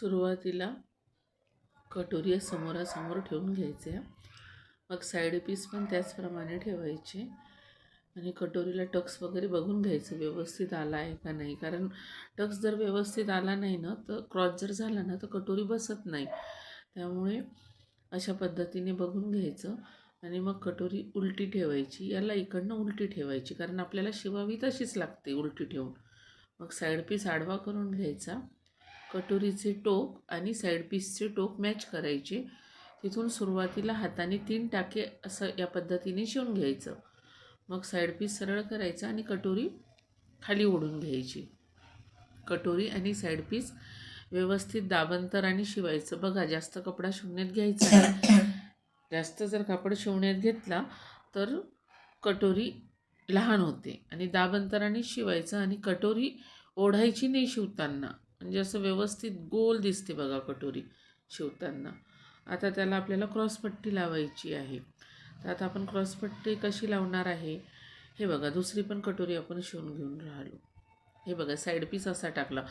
सुरुवातीला कटोरी या समोरासमोर ठेवून घ्यायचे. मग साईड पीस पण त्याचप्रमाणे ठेवायचे. आणि कटोरीला टक्स वगैरे बघून घ्यायचं व्यवस्थित आला आहे का नाही. कारण टक्स जर व्यवस्थित आला नाही ना तर क्रॉस जर झाला ना तर कटोरी बसत नाही. त्यामुळे अशा पद्धतीने बघून घ्यायचं. आणि मग कटोरी उलटी ठेवायची. याला इकडनं उलटी ठेवायची. कारण आपल्याला शिवावी तशीच लागते उलटी ठेवून. मग साईड पीस आडवा करून घ्यायचा. कटोरीचे टोक आणि साईड पीसचे टोक मॅच करायचे. तिथून सुरुवातीला हाताने तीन टाके असं या पद्धतीने शिवून घ्यायचं. मग साईड पीस सरळ करायचा आणि कटोरी खाली ओढून घ्यायची. कटोरी आणि साईड पीस व्यवस्थित दाबंतराने शिवायचं. बघा जास्त कपडा शिवण्यात घ्यायचा जास्त जर कापड शिवण्यात घेतला तर कटोरी लहान होते आणि दाबंतराने शिवायचं आणि कटोरी ओढायची नाही शिवताना. म्हणजे असं व्यवस्थित गोल दिसते बघा कटोरी शिवताना. आता त्याला आपल्याला क्रॉसपट्टी लावायची आहे. तर आता आपण क्रॉसपट्टी कशी लावणार आहे? हे बघा दुसरी पण कटोरी आपण शिवून घेऊन राहिलो. हे बघा साईड पीस असा टाकला.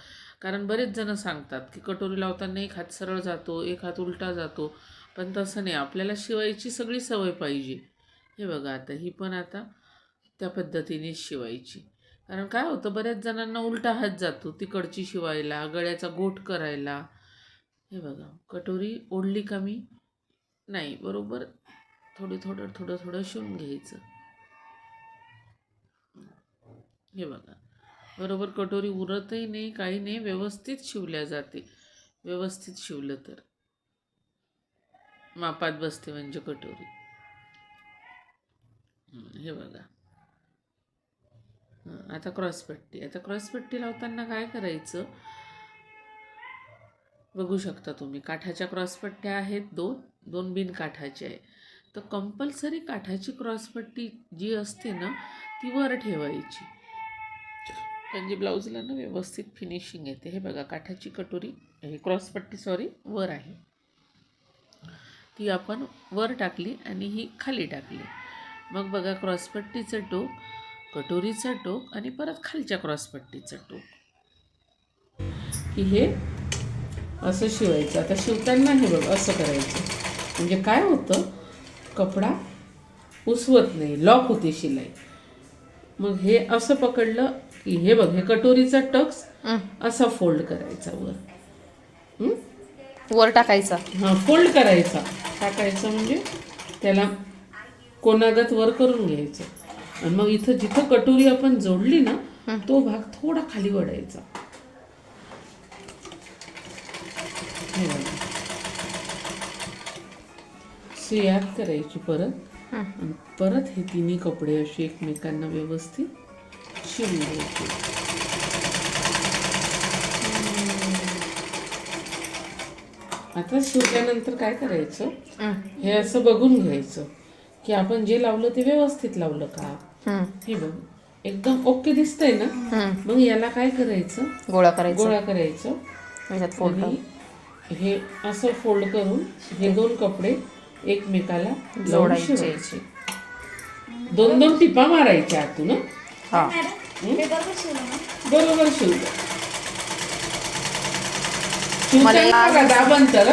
कारण बरेच जण सांगतात की कटोरी लावताना एक हात सरळ जातो एक हात उलटा जातो. पण तसं नाही आपल्याला शिवायची सगळी सवय पाहिजे. हे बघा आता ही पण आता त्या पद्धतीने शिवायची. कारण काय होतं बऱ्याच जणांना उलटा हात जातो तिकडची शिवायला गळ्याचा गोठ करायला. हे बघा कटोरी ओढली का मी? नाही बरोबर थोडी थोडं थोडं थोडं शिवून घ्यायचं. हे बघा बरोबर कटोरी उरतही नाही काही नाही व्यवस्थित शिवल्या जाते. व्यवस्थित शिवलं तर. मापात बसते म्हणजे कटोरी. हे बघा. आता क्रॉसपट्टी आता क्रॉसपट्टी लावताना काय करायचं? बघू शकता तुम्ही. काठाच्या क्रॉसपट्ट्या आहेत दोन. दोन बिन काठाच्या आहे. तर कंपल्सरी काठाची क्रॉसपट्टी जी असते ना ती वर ठेवायची. म्हणजे ब्लाऊजला ना व्यवस्थित फिनिशिंग येते. हे बघा काठाची कटोरी हे क्रॉसपट्टी सॉरी वर आहे. ती आपण वर टाकली आणि ही खाली टाकली. मग बघा क्रॉसपट्टीचं टोक कटोरीचं टोक आणि परत खालच्या क्रॉसपट्टीचं टोक. की हे असं शिवायचं. आता शिवताना हे बघ असं करायचं. म्हणजे काय होतं? कपडा उसवत नाही. लॉक होते शिलाई. मग हे असं पकडलं की हे बघ हे कटोरीचा टक्स असा फोल्ड करायचा वर? वर टाकायचा. हा फोल्ड करायचा. टाकायचं म्हणजे त्याला कोनागत वर करून घ्यायचं. आणि मग इथं जिथं कटोरी आपण जोडली ना तो भाग थोडा खाली वडायचा. सुयात करायची परत. आणि परत हे तिन्ही कपडे असे एकमेकांना व्यवस्थित शिवून घ्यायचे. आता शिवल्यानंतर काय करायचं? हे असं बघून घ्यायचं. की आपण जे लावलं ते व्यवस्थित लावलं का? हे बघ एकदम ओके दिसतंय ना? मग याला काय करायचं? गोळा करायचा. गोळा करायचं. याच्यात फोल्ड आणि हे असं फोल्ड करून हे दोन कपडे एकमेकाला जोडायचे. शिवायचे. दोन दोन टिपा मारायच्या आतून हं? हा. बरोबर शिवलं बघा दाबंतर?